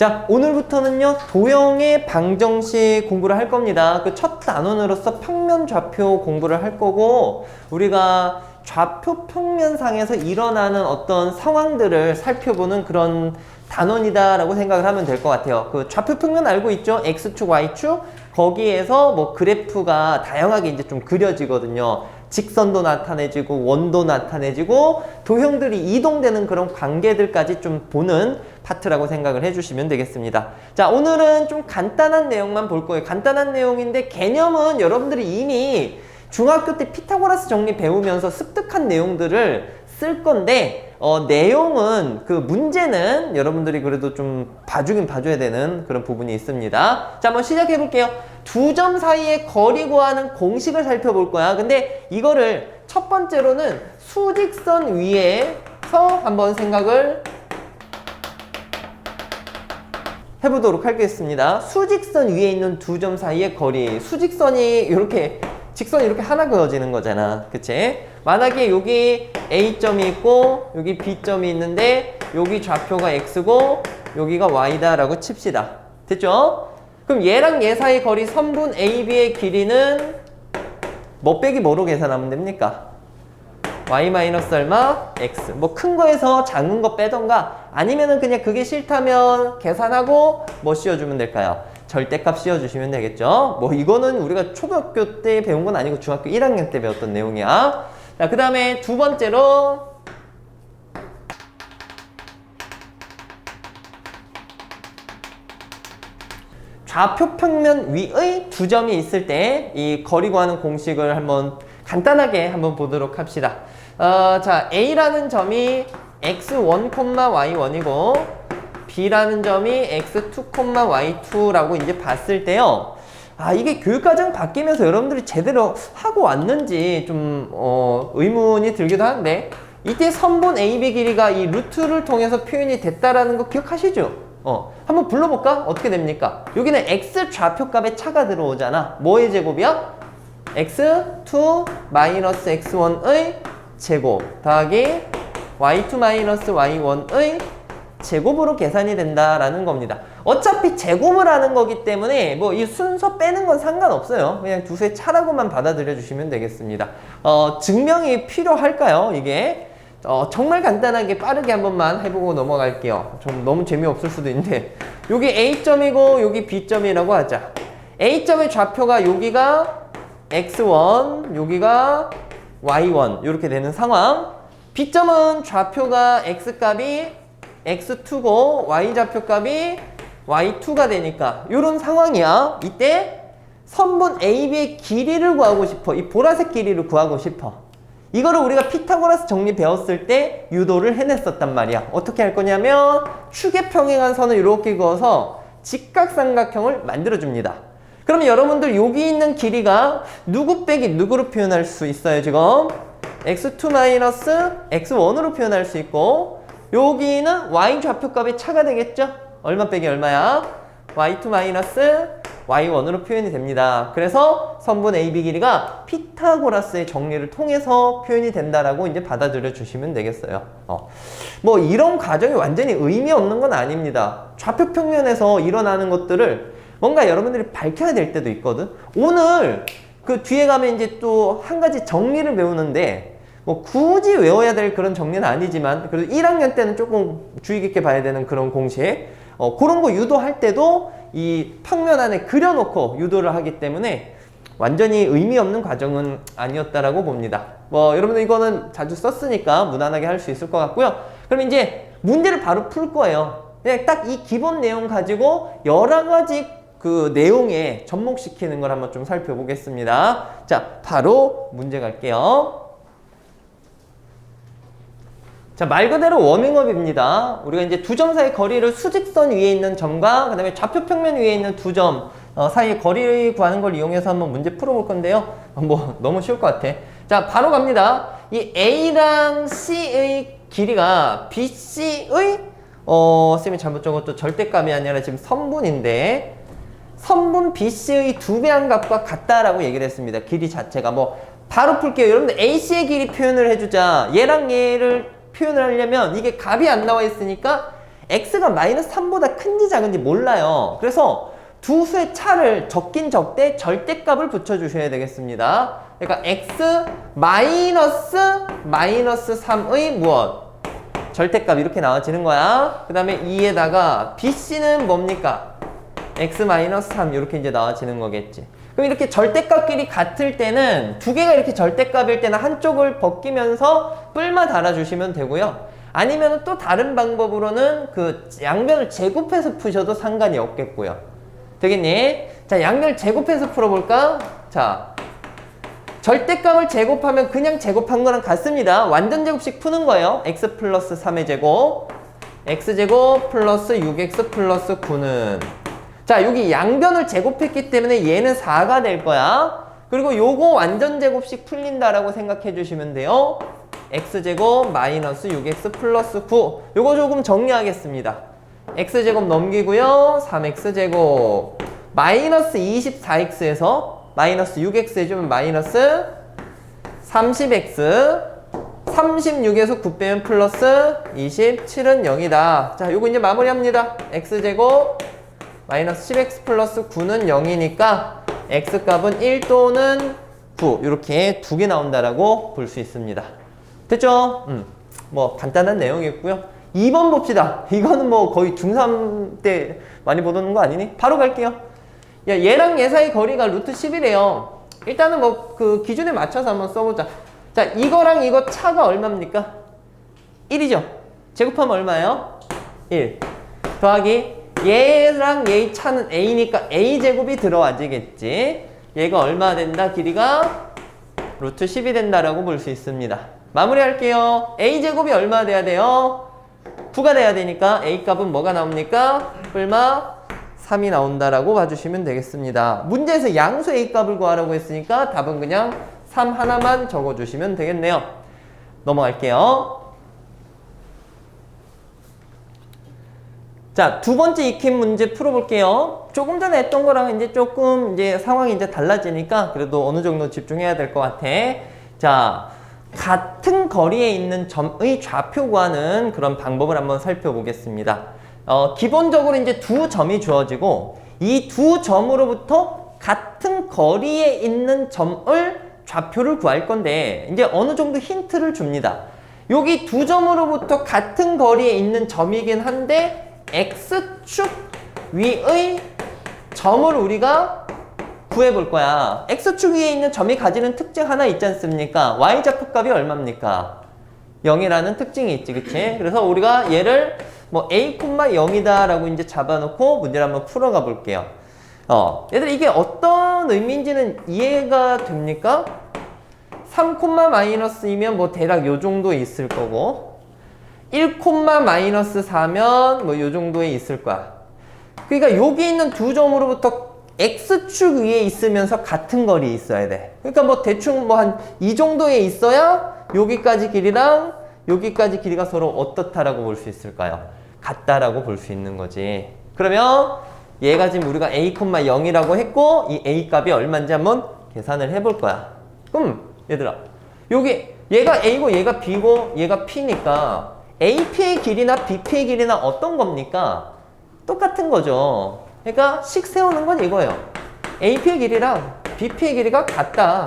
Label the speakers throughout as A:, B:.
A: 자, 오늘부터는요, 도형의 방정식 공부를 할 겁니다. 그 첫 단원으로서 평면 좌표 공부를 할 거고, 우리가 좌표 평면상에서 일어나는 어떤 상황들을 살펴보는 그런 단원이다 라고 생각을 하면 될 것 같아요. 그 좌표 평면 알고 있죠? X축, Y축. 거기에서 뭐 그래프가 다양하게 이제 좀 그려지거든요. 직선도 나타내지고 원도 나타내지고 도형들이 이동되는 그런 관계들까지 좀 보는 파트라고 생각을 해주시면 되겠습니다. 자 오늘은 좀 간단한 내용만 볼 거예요. 간단한 내용인데 개념은 여러분들이 이미 중학교 때 피타고라스 정리 배우면서 습득한 내용들을 쓸 건데 어, 내용은 그 문제는 여러분들이 그래도 좀 봐주긴 봐줘야 되는 그런 부분이 있습니다. 자 한번 시작해 볼게요. 두 점 사이의 거리 구하는 공식을 살펴볼 거야. 근데 이거를 첫 번째로는 수직선 위에서 한번 생각을 해보도록 하겠습니다. 수직선 위에 있는 두 점 사이의 거리. 수직선이 이렇게 직선이 이렇게 하나 그어지는 거잖아. 그치? 만약에 여기 A점이 있고 여기 B점이 있는데 여기 좌표가 X고 여기가 Y다 라고 칩시다. 됐죠? 그럼 얘랑 얘 사이 거리 선분 AB의 길이는 뭐 빼기 뭐로 계산하면 됩니까? y 마이너스 얼마? x. 뭐 큰 거에서 작은 거 빼던가 아니면은 그냥 그게 싫다면 계산하고 뭐 씌워주면 될까요? 절대값 씌워주시면 되겠죠. 뭐 이거는 우리가 초등학교 때 배운 건 아니고 중학교 1학년 때 배웠던 내용이야. 자, 그 다음에 두 번째로 좌표 평면 위의 두 점이 있을 때 이 거리 구하는 공식을 한번 간단하게 한번 보도록 합시다. 어, 자, A라는 점이 x1, y1이고 B라는 점이 x2, y2라고 이제 봤을 때요. 아, 이게 교육과정 바뀌면서 여러분들이 제대로 하고 왔는지 좀, 어, 의문이 들기도 하는데, 이때 선분 AB 길이가 이 루트를 통해서 표현이 됐다라는 거 기억하시죠? 어, 한번 불러볼까? 어떻게 됩니까? 여기는 x 좌표값에 차가 들어오잖아. 뭐의 제곱이야? x2 마이너스 x1의 제곱 더하기 y2 마이너스 y1의 제곱으로 계산이 된다라는 겁니다. 어차피 제곱을 하는 거기 때문에 뭐 이 순서 빼는 건 상관없어요. 그냥 두수의 차라고만 받아들여 주시면 되겠습니다. 어, 증명이 필요할까요? 이게 어, 정말 간단하게 빠르게 한 번만 해보고 넘어갈게요. 좀 너무 재미없을 수도 있는데 여기 A점이고 여기 B점이라고 하자. A점의 좌표가 여기가 X1, 여기가 Y1 이렇게 되는 상황. B점은 좌표가 X값이 X2고 Y 좌표값이 Y2가 되니까 이런 상황이야. 이때 선분 AB의 길이를 구하고 싶어. 이 보라색 길이를 구하고 싶어. 이거를 우리가 피타고라스 정리 배웠을 때 유도를 해냈었단 말이야. 어떻게 할 거냐면 축에 평행한 선을 이렇게 그어서 직각삼각형을 만들어줍니다. 그러면 여러분들 여기 있는 길이가 누구 빼기 누구로 표현할 수 있어요 지금? x2 마이너스 x1으로 표현할 수 있고 여기는 y 좌표값의 차가 되겠죠? 얼마 빼기 얼마야? y2 마이너스 y1으로 표현이 됩니다. 그래서 선분 AB 길이가 피타고라스의 정리를 통해서 표현이 된다라고 이제 받아들여 주시면 되겠어요. 어. 뭐 이런 과정이 완전히 의미 없는 건 아닙니다. 좌표 평면에서 일어나는 것들을 뭔가 여러분들이 밝혀야 될 때도 있거든. 오늘 그 뒤에 가면 이제 또 한 가지 정리를 배우는데 뭐 굳이 외워야 될 그런 정리는 아니지만 그래도 1학년 때는 조금 주의 깊게 봐야 되는 그런 공식 어, 그런 거 유도할 때도 이 평면 안에 그려놓고 유도를 하기 때문에 완전히 의미 없는 과정은 아니었다라고 봅니다. 뭐 여러분들 이거는 자주 썼으니까 무난하게 할 수 있을 것 같고요. 그럼 이제 문제를 바로 풀 거예요. 그냥 딱 이 기본 내용 가지고 여러 가지 그 내용에 접목시키는 걸 한번 좀 살펴보겠습니다. 자, 바로 문제 갈게요. 자, 말 그대로 워밍업입니다. 우리가 이제 두 점 사이 거리를 수직선 위에 있는 점과 그 다음에 좌표 평면 위에 있는 두점 어, 사이의 거리 구하는 걸 이용해서 한번 문제 풀어 볼 건데요. 어, 뭐 너무 쉬울 것 같아. 자, 바로 갑니다. 이 A랑 C의 길이가 BC의 어, 쌤이 잘못 적었죠. 절대값이 아니라 지금 선분인데 선분 BC의 두 배 한 값과 같다라고 얘기를 했습니다. 길이 자체가 뭐 바로 풀게요. 여러분들 AC의 길이 표현을 해주자. 얘랑 얘를 표현을 하려면 이게 값이 안 나와 있으니까 x가 마이너스 3보다 큰지 작은지 몰라요. 그래서 두 수의 차를 적긴 적대 절대값을 붙여주셔야 되겠습니다. 그러니까 x 마이너스 마이너스 3의 무엇? 절대값 이렇게 나와지는 거야. 그 다음에 2에다가 bc는 뭡니까? x 마이너스 3 이렇게 이제 나와지는 거겠지. 그럼 이렇게 절대값끼리 같을 때는 두 개가 이렇게 절대값일 때는 한쪽을 벗기면서 뿔만 달아주시면 되고요. 아니면 또 다른 방법으로는 그 양변을 제곱해서 푸셔도 상관이 없겠고요. 되겠니? 자, 양변을 제곱해서 풀어볼까? 자, 절대값을 제곱하면 그냥 제곱한 거랑 같습니다. 완전 제곱식 푸는 거예요. x 플러스 3의 제곱, x제곱 플러스 6x 플러스 9는 자, 여기 양변을 제곱했기 때문에 얘는 4가 될 거야. 그리고 요거 완전 제곱식 풀린다라고 생각해 주시면 돼요. x제곱 마이너스 6x 플러스 9. 요거 조금 정리하겠습니다. x제곱 넘기고요. 3x제곱 마이너스 24x에서 마이너스 6x 해주면 마이너스 30x 36에서 9 빼면 플러스 27은 0이다. 자, 요거 이제 마무리합니다. x제곱 마이너스 10x 플러스 9는 0이니까 x값은 1 또는 9 이렇게 두 개 나온다라고 볼 수 있습니다. 됐죠? 음, 뭐 간단한 내용이었고요. 2번 봅시다. 이거는 뭐 거의 중3 때 많이 보던 거 아니니? 바로 갈게요. 야, 얘랑 얘 사이 거리가 루트 10이래요. 일단은 뭐 그 기준에 맞춰서 한번 써보자. 자, 이거랑 이거 차가 얼마입니까? 1이죠. 제곱하면 얼마예요? 1. 더하기 얘랑 얘의 차는 a니까 a 제곱이 들어와지겠지. 얘가 얼마 된다? 길이가 루트 10이 된다라고 볼 수 있습니다. 마무리할게요. a 제곱이 얼마 돼야 돼요? 9가 돼야 되니까 a 값은 뭐가 나옵니까? 뿔마 3이 나온다라고 봐주시면 되겠습니다. 문제에서 양수 a 값을 구하라고 했으니까 답은 그냥 3 하나만 적어주시면 되겠네요. 넘어갈게요. 자, 두 번째 익힌 문제 풀어볼게요. 조금 전에 했던 거랑 이제 조금 이제 상황이 이제 달라지니까 그래도 어느 정도 집중해야 될 것 같아. 자, 같은 거리에 있는 점의 좌표 구하는 그런 방법을 한번 살펴보겠습니다. 어, 기본적으로 이제 두 점이 주어지고 이 두 점으로부터 같은 거리에 있는 점을 좌표를 구할 건데 이제 어느 정도 힌트를 줍니다. 여기 두 점으로부터 같은 거리에 있는 점이긴 한데 X축 위의 점을 우리가 구해볼 거야. X축 위에 있는 점이 가지는 특징 하나 있지 않습니까? Y좌표 값이 얼마입니까? 0이라는 특징이 있지, 그치? 그래서 우리가 얘를 뭐 A, 0이다 라고 이제 잡아놓고 문제를 한번 풀어가 볼게요. 어, 얘들 이게 어떤 의미인지는 이해가 됩니까? 3, 마이너스이면 뭐 대략 요 정도 있을 거고 1, 마이너스 4면 뭐 요 정도에 있을 거야. 그러니까 여기 있는 두 점으로부터 x축 위에 있으면서 같은 거리에 있어야 돼. 그러니까 뭐 대충 뭐 한 이 정도에 있어야 여기까지 길이랑 여기까지 길이가 서로 어떻다라고 볼 수 있을까요? 같다라고 볼 수 있는 거지. 그러면 얘가 지금 우리가 a, 0이라고 했고 이 a 값이 얼마인지 한번 계산을 해볼 거야. 그럼 얘들아 여기 얘가 a고 얘가 b고 얘가 p니까 AP의 길이나 BP의 길이나 어떤 겁니까? 똑같은 거죠. 그러니까 식 세우는 건 이거예요. AP의 길이랑 BP의 길이가 같다.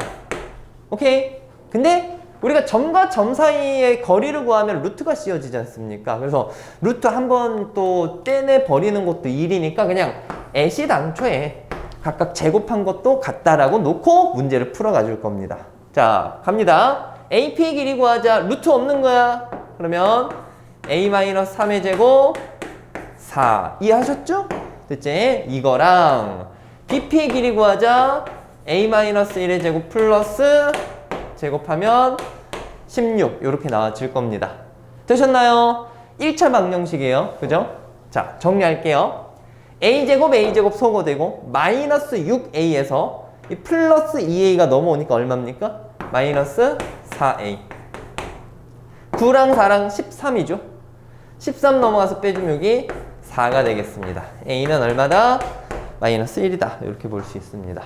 A: 오케이? 근데 우리가 점과 점 사이의 거리를 구하면 루트가 씌워지지 않습니까? 그래서 루트 한 번 또 떼내 버리는 것도 일이니까 그냥 애시 당초에 각각 제곱한 것도 같다라고 놓고 문제를 풀어가 줄 겁니다. 자, 갑니다. AP의 길이 구하자. 루트 없는 거야. 그러면 a-3의 제곱 4 이해하셨죠? 됐지? 이거랑 BP의 길이 구하자 a-1의 제곱 플러스 제곱하면 16 이렇게 나와질 겁니다. 되셨나요? 1차 방정식이에요. 그죠? 자 정리할게요. a제곱 a제곱 소거되고 마이너스 6a에서 이 플러스 2a가 넘어오니까 얼마입니까? 마이너스 4a 9랑 4랑 13이죠. 13 넘어가서 빼주면 여기 4가 되겠습니다. A는 얼마다? 마이너스 1이다. 이렇게 볼 수 있습니다.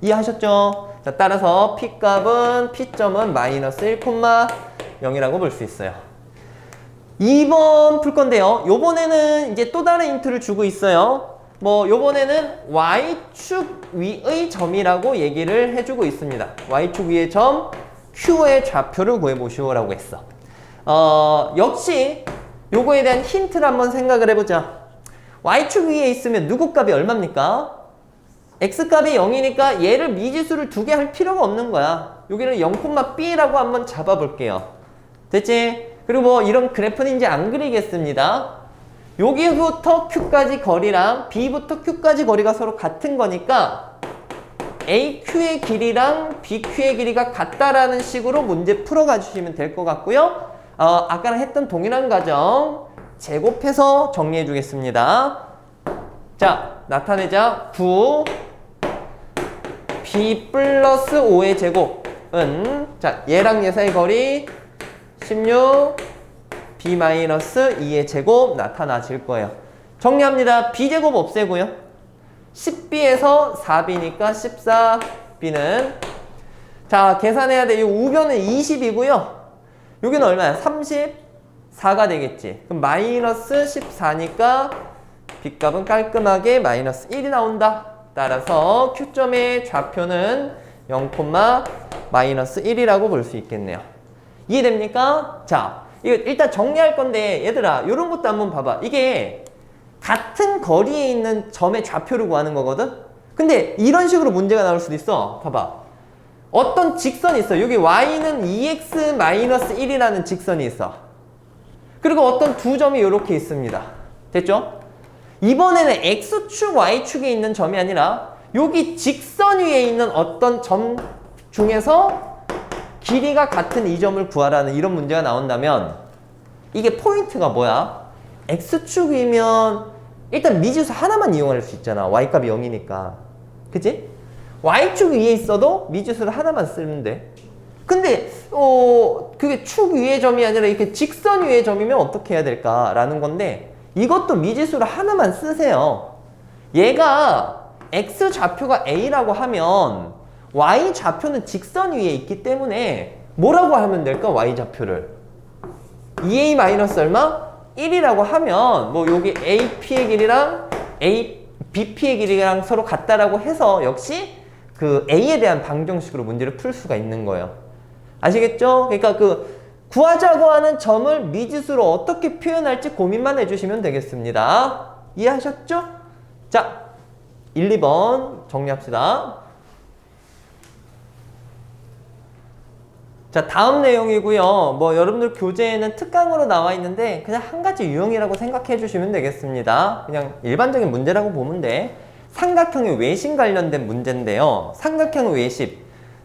A: 이해하셨죠? 자, 따라서 P값은 P점은 마이너스 1,0이라고 볼 수 있어요. 2번 풀 건데요. 요번에는 이제 또 다른 힌트를 주고 있어요. 뭐 요번에는 y축 위의 점이라고 얘기를 해주고 있습니다. y축 위의 점 q의 좌표를 구해보시오라고 했어. 어, 역시 요거에 대한 힌트를 한번 생각을 해보자. y축 위에 있으면 누구 값이 얼마입니까? x값이 0이니까 얘를 미지수를 두 개 할 필요가 없는 거야. 여기를 0,b라고 한번 잡아볼게요. 됐지? 그리고 뭐 이런 그래프는 이제 안 그리겠습니다. 여기부터 q까지 거리랑 b부터 q까지 거리가 서로 같은 거니까 aq의 길이랑 bq의 길이가 같다라는 식으로 문제 풀어가 주시면 될 것 같고요. 어, 아까랑 했던 동일한 과정 제곱해서 정리해 주겠습니다. 자, 나타내자. 9 b 플러스 5의 제곱은 자, 얘랑 얘 사이 거리 16 b 마이너스 2의 제곱 나타나질 거예요. 정리합니다. b제곱 없애고요. 10b에서 4b니까 14b는 자 계산해야 돼. 이 우변은 20이고요. 여기는 얼마야? 34가 되겠지. 그럼 마이너스 14니까 b값은 깔끔하게 마이너스 1이 나온다. 따라서 q점의 좌표는 0, 마이너스 1이라고 볼 수 있겠네요. 이해됩니까? 자, 이거 일단 정리할 건데 얘들아 이런 것도 한번 봐봐. 이게 같은 거리에 있는 점의 좌표를 구하는 거거든? 근데 이런 식으로 문제가 나올 수도 있어. 봐봐. 어떤 직선이 있어. 여기 y는 2x-1이라는 직선이 있어. 그리고 어떤 두 점이 이렇게 있습니다. 됐죠? 이번에는 x축, y축에 있는 점이 아니라 여기 직선 위에 있는 어떤 점 중에서 길이가 같은 이 점을 구하라는 이런 문제가 나온다면 이게 포인트가 뭐야? x축이면 일단 미지수 하나만 이용할 수 있잖아. y값이 0이니까. 그치? Y축 위에 있어도 미지수를 하나만 쓰면 돼. 근데 어 그게 축 위의 점이 아니라 이렇게 직선 위의 점이면 어떻게 해야 될까라는 건데 이것도 미지수를 하나만 쓰세요. 얘가 x 좌표가 a라고 하면 y 좌표는 직선 위에 있기 때문에 뭐라고 하면 될까? y 좌표를 2a 마이너스 얼마? 1이라고 하면 뭐 여기 ap의 길이랑 a bp의 길이랑 서로 같다라고 해서 역시 그 a에 대한 방정식으로 문제를 풀 수가 있는 거예요. 아시겠죠? 그러니까 그 구하자고 하는 점을 미지수로 어떻게 표현할지 고민만 해주시면 되겠습니다. 이해하셨죠? 자, 1, 2번 정리합시다. 자, 다음 내용이고요. 뭐 여러분들 교재에는 특강으로 나와 있는데 그냥 한 가지 유형이라고 생각해 주시면 되겠습니다. 그냥 일반적인 문제라고 보면 돼. 삼각형의 외심 관련된 문제인데요. 삼각형의 외심.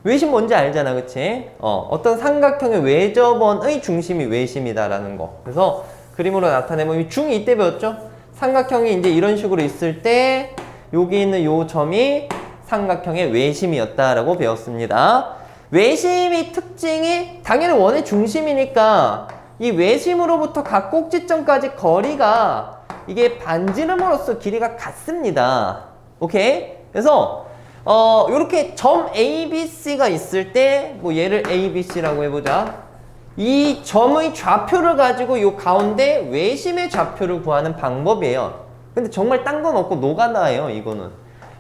A: 외심 뭔지 알잖아, 그치? 어, 어떤 삼각형의 외접원의 중심이 외심이다라는 거. 그래서 그림으로 나타내면 중2 때 배웠죠? 삼각형이 이제 이런 식으로 있을 때 여기 있는 요 점이 삼각형의 외심이었다라고 배웠습니다. 외심의 특징이 당연히 원의 중심이니까 이 외심으로부터 각 꼭지점까지 거리가 이게 반지름으로서 길이가 같습니다. 오케이? 그래서 어 이렇게 점 A, B, C가 있을 때 뭐 얘를 A, B, C라고 해보자. 이 점의 좌표를 가지고 요 가운데 외심의 좌표를 구하는 방법이에요. 근데 정말 딴 건 없고 노가다예요, 이거는.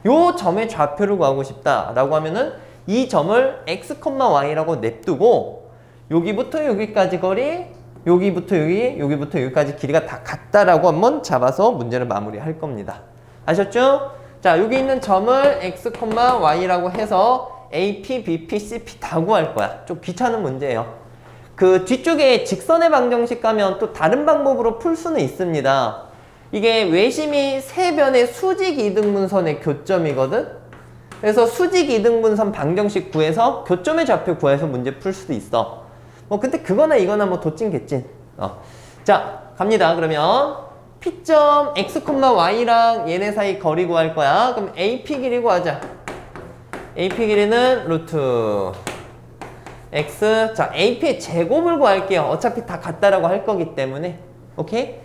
A: 요 점의 좌표를 구하고 싶다라고 하면은 이 점을 x, y라고 냅두고 여기부터 여기까지 거리, 여기부터 여기, 여기부터 여기까지 길이가 다 같다라고 한번 잡아서 문제를 마무리할 겁니다. 아셨죠? 자, 여기 있는 점을 x, y라고 해서 a, p, b, p, c, p 다 구할 거야. 좀 귀찮은 문제예요. 그 뒤쪽에 직선의 방정식 가면 또 다른 방법으로 풀 수는 있습니다. 이게 외심이 세 변의 수직 이등분선의 교점이거든? 그래서 수직 이등분선 방정식 구해서 교점의 좌표 구해서 문제 풀 수도 있어. 뭐 근데 그거나 이거나 뭐 도찐겠지. 어. 자 갑니다. 그러면 P점 x, y랑 얘네 사이 거리 구할 거야. 그럼 AP 길이 구하자. AP 길이는 루트 x 자 AP의 제곱을 구할게요. 어차피 다 같다라고 할 거기 때문에 오케이?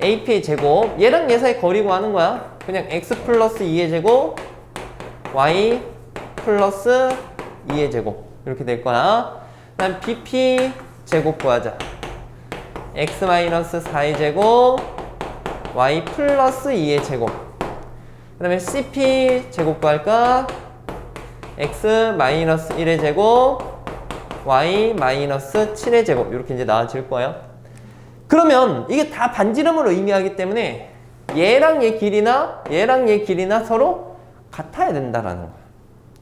A: AP의 제곱 얘랑 얘 사이 거리 구하는 거야. 그냥 x 플러스 2의 제곱 y 플러스 2의 제곱 이렇게 될 거야. 그다음 bp 제곱 구하자. x 마이너스 4의 제곱 y 플러스 2의 제곱. 그 다음에 cp 제곱 구할까 x 마이너스 1의 제곱 y 마이너스 7의 제곱. 이렇게 이제 나와질 거예요. 그러면 이게 다 반지름을 의미하기 때문에 얘랑 얘 길이나 얘랑 얘 길이나 서로 같아야 된다라는 거야.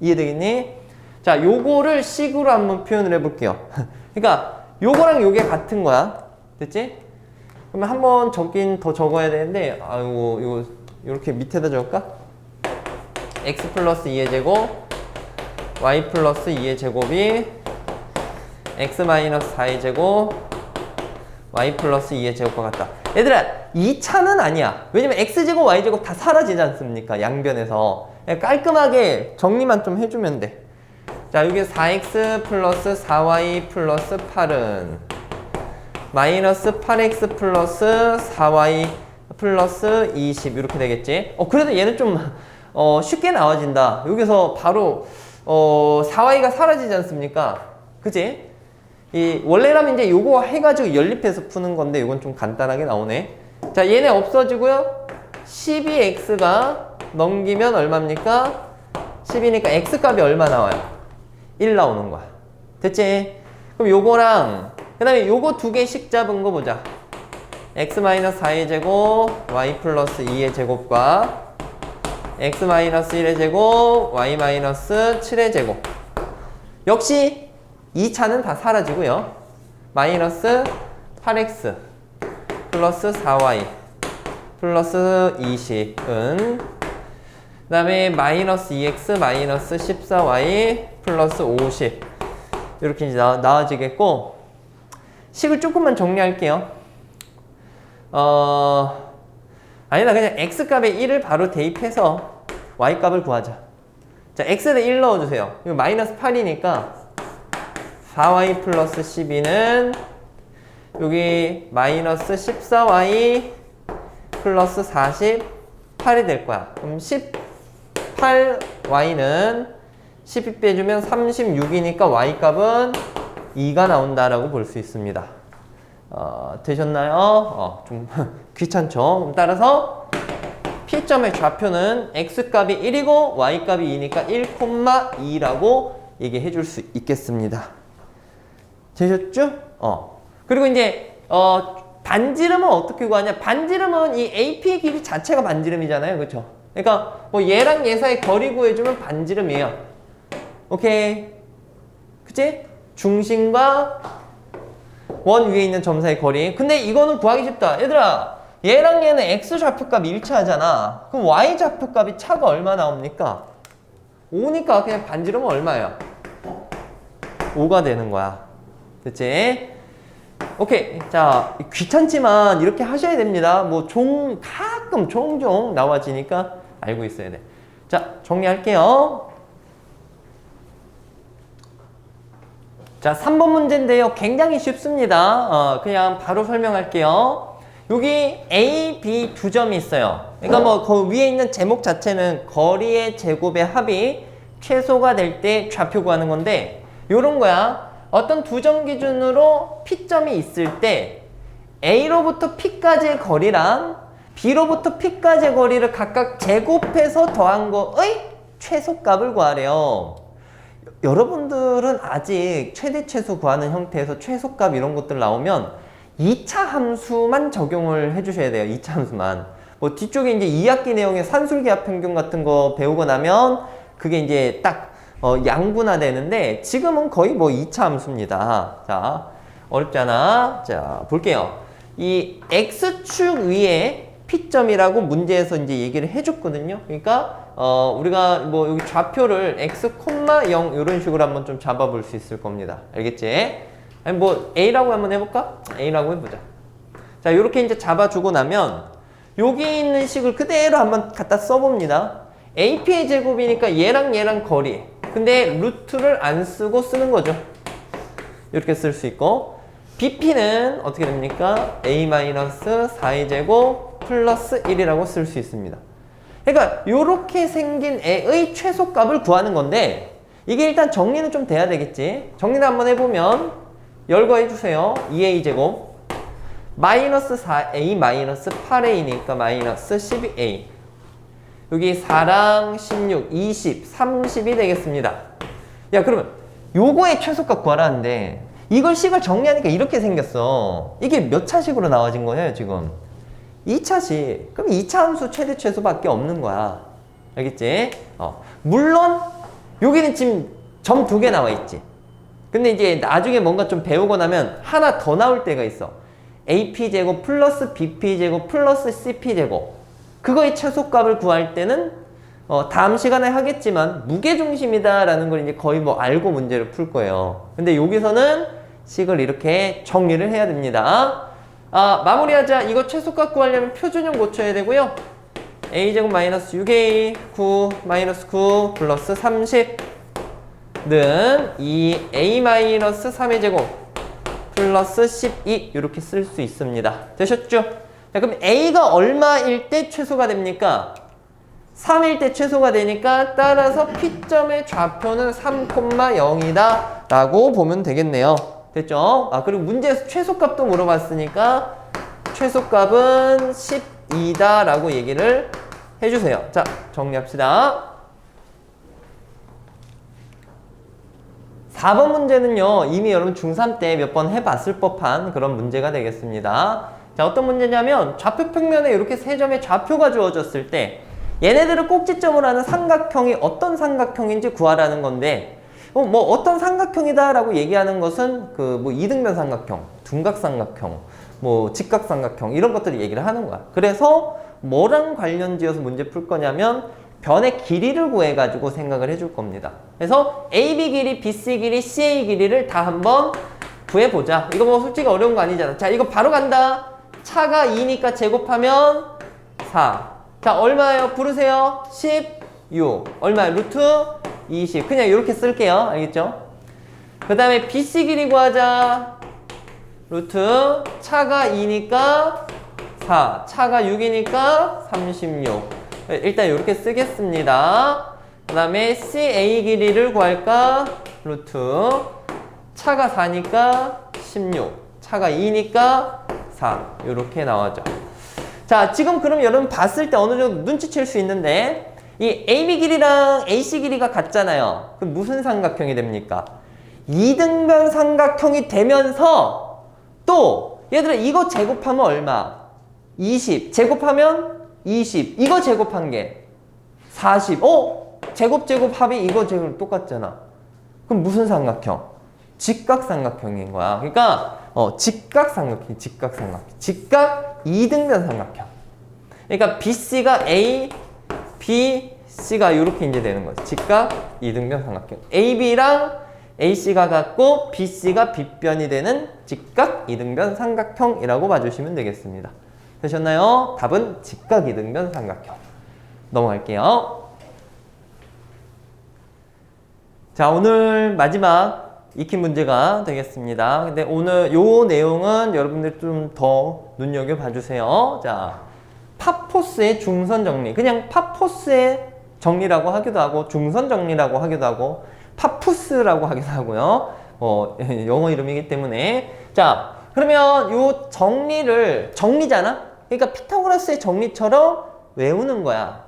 A: 이해되겠니? 자 요거를 식으로 한번 표현을 해볼게요. 그러니까 요거랑 요게 같은 거야. 됐지? 그러면 한 번 적긴 더 적어야 되는데 아이고 이거 이렇게 밑에다 적을까? x 플러스 2의 제곱 y 플러스 2의 제곱이 x 마이너스 4의 제곱 y 플러스 2의 제곱과 같다. 얘들아 이 차는 아니야. 왜냐면 x제곱 y제곱 다 사라지지 않습니까? 양변에서. 깔끔하게 정리만 좀 해주면 돼자 여기 4x 플러스 4y 플러스 8은 마이너스 8x 플러스 4y 플러스 20 이렇게 되겠지? 어 그래도 얘는 좀 어, 쉽게 나와진다. 여기서 바로 어, 4y가 사라지지 않습니까? 그지 이 원래라면 이제 요거 해가지고 연립해서 푸는 건데 이건 좀 간단하게 나오네. 자 얘네 없어지고요. 12x가 넘기면 얼마입니까? 10이니까 x 값이 얼마 나와요? 1 나오는 거야. 됐지? 그럼 요거랑 그 다음에 요거 두 개씩 잡은 거 보자. x-4의 제곱 y 플러스 2의 제곱과 x-1의 제곱 y-7의 제곱. 역시 2차는 다 사라지고요. 마이너스 8x 플러스 4y 플러스 20은 그 다음에 마이너스 2x 마이너스 14y 플러스 50 이렇게 이제 나, 나와지겠고 식을 조금만 정리할게요. 어 아니다 그냥 x 값에 1을 바로 대입해서 y 값을 구하자. 자 x에 1 넣어주세요. 이거 마이너스 8이니까 4y 플러스 12는 여기 마이너스 14y 플러스 48이 될 거야. 그럼 18y는 12 빼주면 36이니까 y 값은 2가 나온다라고 볼 수 있습니다 어, 되셨나요? 어, 좀 귀찮죠? 따라서 P점의 좌표는 X값이 1이고 Y값이 2니까 1,2라고 얘기해 줄 수 있겠습니다. 되셨죠? 어. 그리고 이제, 어, 반지름은 어떻게 구하냐? 반지름은 이 AP의 길이 자체가 반지름이잖아요. 그쵸? 그러니까 뭐 얘랑 얘 사이 거리 구해 주면 반지름이에요. 오케이. 그치? 중심과 원 위에 있는 점 사이 거리. 근데 이거는 구하기 쉽다. 얘들아, 얘랑 얘는 x 좌표값이 일치하잖아. 그럼 y 좌표값이 차가 얼마 나옵니까? 5니까 그냥 반지름은 얼마예요? 5가 되는 거야. 됐지? 오케이. 자, 귀찮지만 이렇게 하셔야 됩니다. 뭐 종, 가끔 종종 나와지니까 알고 있어야 돼. 자, 정리할게요. 자, 3번 문제인데요. 굉장히 쉽습니다. 어, 그냥 바로 설명할게요. 여기 A, B 두 점이 있어요. 그러니까 뭐 그 위에 있는 제목 자체는 거리의 제곱의 합이 최소가 될 때 좌표 구하는 건데 요런 거야. 어떤 두 점 기준으로 P점이 있을 때 A로부터 P까지의 거리랑 B로부터 P까지의 거리를 각각 제곱해서 더한 거의 최소값을 구하래요. 여러분들은 아직 최대 최소 구하는 형태에서 최소값 이런 것들 나오면 2차 함수만 적용을 해주셔야 돼요. 2차 함수만. 뭐 뒤쪽에 이제 2학기 내용의 산술기압 평균 같은 거 배우고 나면 그게 이제 딱 어, 양분화 되는데 지금은 거의 뭐 2차 함수입니다. 자, 어렵잖아. 자, 볼게요. 이 X축 위에 P점이라고 문제에서 이제 얘기를 해줬거든요. 그러니까 어, 우리가 뭐 여기 좌표를 x, 0 이런 식으로 한번 좀 잡아볼 수 있을 겁니다. 알겠지? 아니 뭐 A라고 한번 해볼까? A라고 해보자. 자, 이렇게 이제 잡아주고 나면 여기 있는 식을 그대로 한번 갖다 써봅니다. AP의 제곱이니까 얘랑 얘랑 거리. 근데 루트를 안 쓰고 쓰는 거죠. 이렇게 쓸 수 있고 BP는 어떻게 됩니까? A-4의 제곱 플러스 1이라고 쓸 수 있습니다. 그러니까 이렇게 생긴 애의 최소값을 구하는 건데 이게 일단 정리는 좀 돼야 되겠지. 정리를 한번 해보면 열거해 주세요. 2a 제곱 마이너스 4a 마이너스 8a니까 마이너스 12a 여기 4랑 16, 20, 30이 되겠습니다. 야 그러면 요거의 최소값 구하라는데 이걸 식을 정리하니까 이렇게 생겼어. 이게 몇 차식으로 나와진 거예요 지금? 2차식. 그럼 2차 함수 최대 최소밖에 없는 거야. 알겠지? 어. 물론 여기는 지금 점 두 개 나와 있지. 근데 이제 나중에 뭔가 좀 배우고 나면 하나 더 나올 때가 있어. AP 제곱 플러스 BP 제곱 플러스 CP 제곱. 그거의 최소값을 구할 때는 어, 다음 시간에 하겠지만 무게중심이다라는 걸 이제 거의 뭐 알고 문제를 풀 거예요. 근데 여기서는 식을 이렇게 정리를 해야 됩니다. 아, 마무리하자. 이거 최소값 구하려면 표준형 고쳐야 되고요. a제곱 마이너스 6a 9 마이너스 9 플러스 30는 2a 마이너스 3의 제곱 플러스 12 이렇게 쓸 수 있습니다. 되셨죠? 자, 그럼 a가 얼마일 때 최소가 됩니까? 3일 때 최소가 되니까 따라서 P점의 좌표는 3,0이다 라고 보면 되겠네요. 됐죠? 아, 그리고 문제에서 최소값도 물어봤으니까 최소값은 12다 라고 얘기를 해주세요. 자, 정리합시다. 4번 문제는요, 이미 여러분 중3 때 몇 번 해봤을 법한 그런 문제가 되겠습니다. 자, 어떤 문제냐면 좌표 평면에 이렇게 세 점의 좌표가 주어졌을 때 얘네들을 꼭지점으로 하는 삼각형이 어떤 삼각형인지 구하라는 건데 어, 뭐 어떤 삼각형이다라고 얘기하는 것은 그 뭐 이등변 삼각형, 둔각 삼각형, 뭐 직각 삼각형 이런 것들을 얘기를 하는 거야. 그래서 뭐랑 관련지어서 문제 풀 거냐면 변의 길이를 구해가지고 생각을 해줄 겁니다. 그래서 AB 길이, BC 길이, CA 길이를 다 한번 구해보자. 이거 뭐 솔직히 어려운 거 아니잖아. 자, 이거 바로 간다. 차가 2니까 제곱하면 4. 자, 얼마예요? 부르세요. 16. 얼마예요? 루트 20. 그냥 이렇게 쓸게요. 알겠죠? 그 다음에 BC 길이 구하자. 루트 차가 2니까 4. 차가 6이니까 36. 일단 이렇게 쓰겠습니다. 그 다음에 CA 길이를 구할까? 루트 차가 4니까 16 차가 2니까 4 이렇게 나와죠. 자 지금 그럼 여러분 봤을 때 어느 정도 눈치챌 수 있는데 이 AB 길이랑 AC 길이가 같잖아요. 그럼 무슨 삼각형이 됩니까? 이등변 삼각형이 되면서 또 얘들아 이거 제곱하면 얼마? 20 제곱하면 20 이거 제곱한 게 40. 어? 제곱 제곱 합이 이거 제곱 똑같잖아. 그럼 무슨 삼각형? 직각 삼각형인 거야. 그러니까 어, 직각 삼각형, 직각 삼각형, 직각 이등변 삼각형. 그러니까 BC가 A, B, C가 이렇게 이제 되는 거지. 직각 이등변 삼각형. AB랑 AC가 같고 BC가 빗변이 되는 직각 이등변 삼각형이라고 봐주시면 되겠습니다. 되셨나요? 답은 직각 이등변 삼각형. 넘어갈게요. 자, 오늘 마지막 익힌 문제가 되겠습니다. 근데 오늘 요 내용은 여러분들 좀 더 눈여겨 봐 주세요. 자, 파포스의 중선 정리. 그냥 파포스의 정리라고 하기도 하고, 중선 정리라고 하기도 하고, 파푸스라고 하기도 하고요. 어, 영어 이름이기 때문에. 자, 그러면 요 정리를, 정리잖아? 그러니까 피타고라스의 정리처럼 외우는 거야.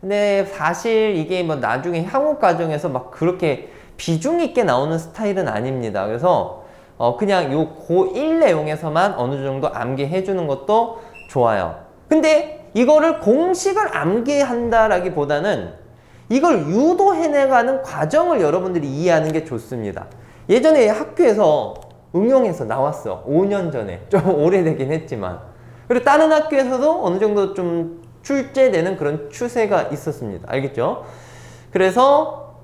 A: 근데 사실 이게 뭐 나중에 향후 과정에서 막 그렇게 비중 있게 나오는 스타일은 아닙니다. 그래서 어 그냥 요 고1 내용에서만 어느 정도 암기해 주는 것도 좋아요. 근데 이거를 공식을 암기한다라기보다는 이걸 유도해내가는 과정을 여러분들이 이해하는 게 좋습니다. 예전에 학교에서 응용해서 나왔어. 5년 전에. 좀 오래되긴 했지만. 그리고 다른 학교에서도 어느 정도 좀 출제되는 그런 추세가 있었습니다. 알겠죠? 그래서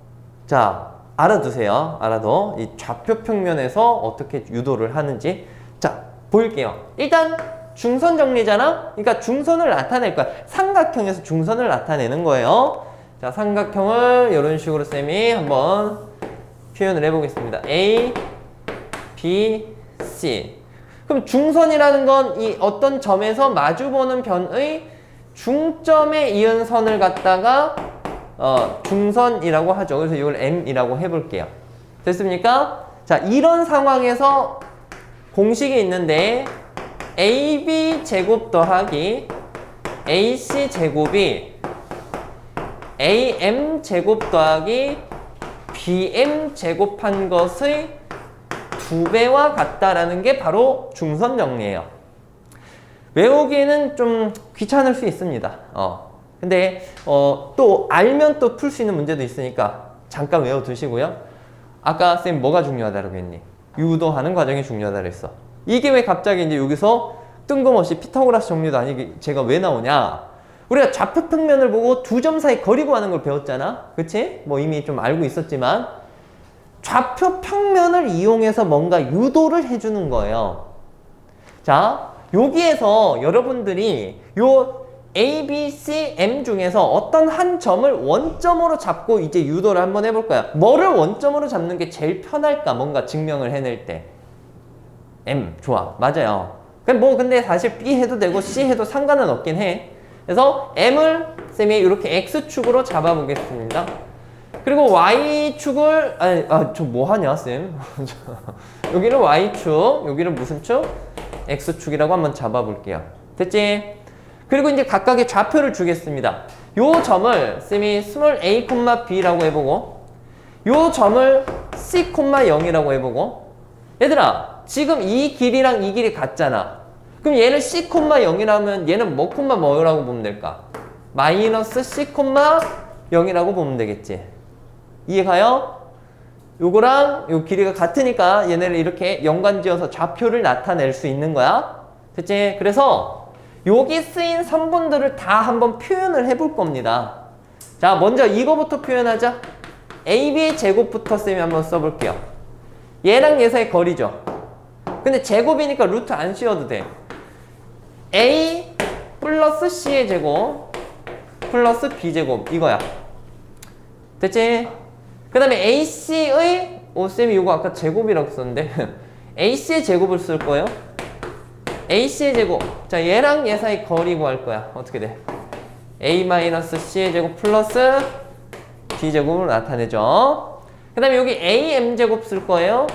A: 자 알아두세요. 알아둬. 이 좌표 평면에서 어떻게 유도를 하는지 자 보일게요. 일단 중선 정리잖아. 그러니까 중선을 나타낼 거야. 삼각형에서 중선을 나타내는 거예요. 자 삼각형을 이런 식으로 쌤이 한번 표현을 해보겠습니다. A, B, C. 그럼 중선이라는 건 이 어떤 점에서 마주보는 변의 중점에 이은 선을 갖다가 어, 중선이라고 하죠. 그래서 이걸 M이라고 해볼게요. 됐습니까? 자, 이런 상황에서 공식이 있는데 AB 제곱 더하기 AC 제곱이 AM 제곱 더하기 BM 제곱한 것의 두 배와 같다라는 게 바로 중선 정리예요. 외우기에는 좀 귀찮을 수 있습니다. 어. 근데 어, 또 알면 또 풀 수 있는 문제도 있으니까 잠깐 외워 두시고요. 아까 쌤 뭐가 중요하다고 했니? 유도하는 과정이 중요하다 그랬어. 이게 왜 갑자기 이제 여기서 뜬금없이 피타고라스 정리도 아니게 제가 왜 나오냐? 우리가 좌표 평면을 보고 두 점 사이 거리 구하는 걸 배웠잖아. 그치? 뭐 이미 좀 알고 있었지만 좌표 평면을 이용해서 뭔가 유도를 해주는 거예요. 자, 여기에서 여러분들이 요 A, B, C, M 중에서 어떤 한 점을 원점으로 잡고 이제 유도를 한번 해볼 거야. 뭐를 원점으로 잡는 게 제일 편할까? 뭔가 증명을 해낼 때. M, 좋아. 맞아요. 뭐 근데 사실 B 해도 되고 C 해도 상관은 없긴 해. 그래서 M을 쌤이 이렇게 X축으로 잡아보겠습니다. 그리고 Y축을, 아니, 아, 저 뭐 하냐, 쌤? 여기는 Y축, 여기는 무슨 축? X축이라고 한번 잡아볼게요. 됐지? 그리고 이제 각각의 좌표를 주겠습니다. 요 점을 쌤이 스몰 a, b라고 해보고 요 점을 c, 0이라고 해보고 얘들아 지금 이 길이랑 이 길이 같잖아. 그럼 얘는 c, 0이라면 얘는 뭐, 콤마 뭐라고 보면 될까? 마이너스 c, 0이라고 보면 되겠지. 이해가요? 요거랑 요 길이가 같으니까 얘네를 이렇게 연관지어서 좌표를 나타낼 수 있는 거야. 됐지? 그래서 여기 쓰인 선분들을 다 한번 표현을 해볼 겁니다. 자, 먼저 이거부터 표현하자. AB의 제곱부터 쌤이 한번 써볼게요. 얘랑 얘 사이 거리죠. 근데 제곱이니까 루트 안 씌워도 돼. A 플러스 C의 제곱 플러스 B 제곱 이거야. 됐지? 그 다음에 AC의 오 쌤이 이거 아까 제곱이라고 썼는데 AC의 제곱을 쓸 거예요. AC의 제곱. 자, 얘랑 얘 사이 거리 구할 거야. 어떻게 돼? A-C의 제곱 플러스 D 제곱으로 나타내죠. 그 다음에 여기 AM 제곱 쓸 거예요.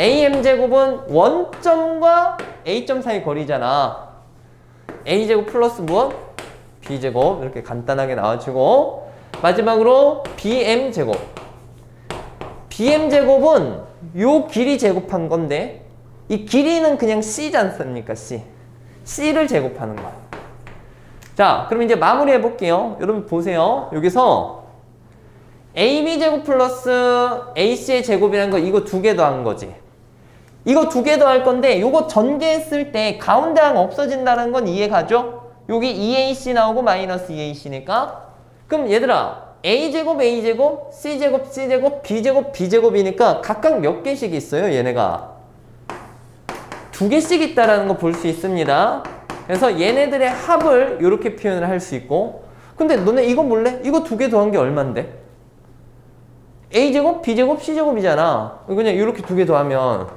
A: AM 제곱은 원점과 A점 사이 거리잖아. A 제곱 플러스 무엇? B 제곱. 이렇게 간단하게 나와주고. 마지막으로 BM 제곱. BM 제곱은 요 길이 제곱한 건데, 이 길이는 그냥 C지 않습니까? C. C를 제곱하는 거야. 자, 그럼 이제 마무리 해볼게요. 여러분 보세요. 여기서 AB 제곱 플러스 AC의 제곱이라는 거 이거 두 개 더한 거지. 이거 두 개 더 할 건데 이거 전개했을 때 가운데 항 없어진다는 건 이해가죠? 여기 2AC 나오고 마이너스 2AC니까 그럼 얘들아 A제곱 A제곱 C제곱 C제곱 B제곱 B제곱이니까 각각 몇 개씩 있어요 얘네가 두 개씩 있다라는 거 볼 수 있습니다. 그래서 얘네들의 합을 이렇게 표현을 할 수 있고 근데 너네 이거 몰래? 이거 두 개 더한 게 얼만데? A제곱, B제곱, C제곱이잖아. 그냥 이렇게 두 개 더하면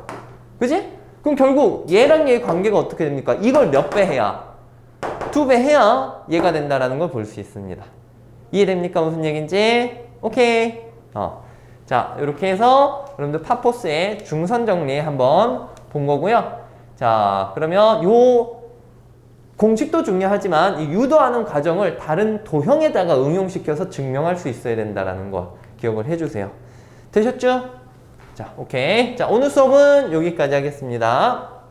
A: 그지? 그럼 결국 얘랑 얘의 관계가 어떻게 됩니까? 이걸 몇 배 해야? 두 배 해야 얘가 된다라는 걸 볼 수 있습니다. 이해됩니까? 무슨 얘기인지? 오케이. 어. 자, 이렇게 해서 여러분들 파포스의 중선 정리 한번 본 거고요. 자, 그러면 요 공식도 중요하지만 이 유도하는 과정을 다른 도형에다가 응용시켜서 증명할 수 있어야 된다라는 거 기억을 해주세요. 되셨죠? 자, 오케이. 자, 오늘 수업은 여기까지 하겠습니다.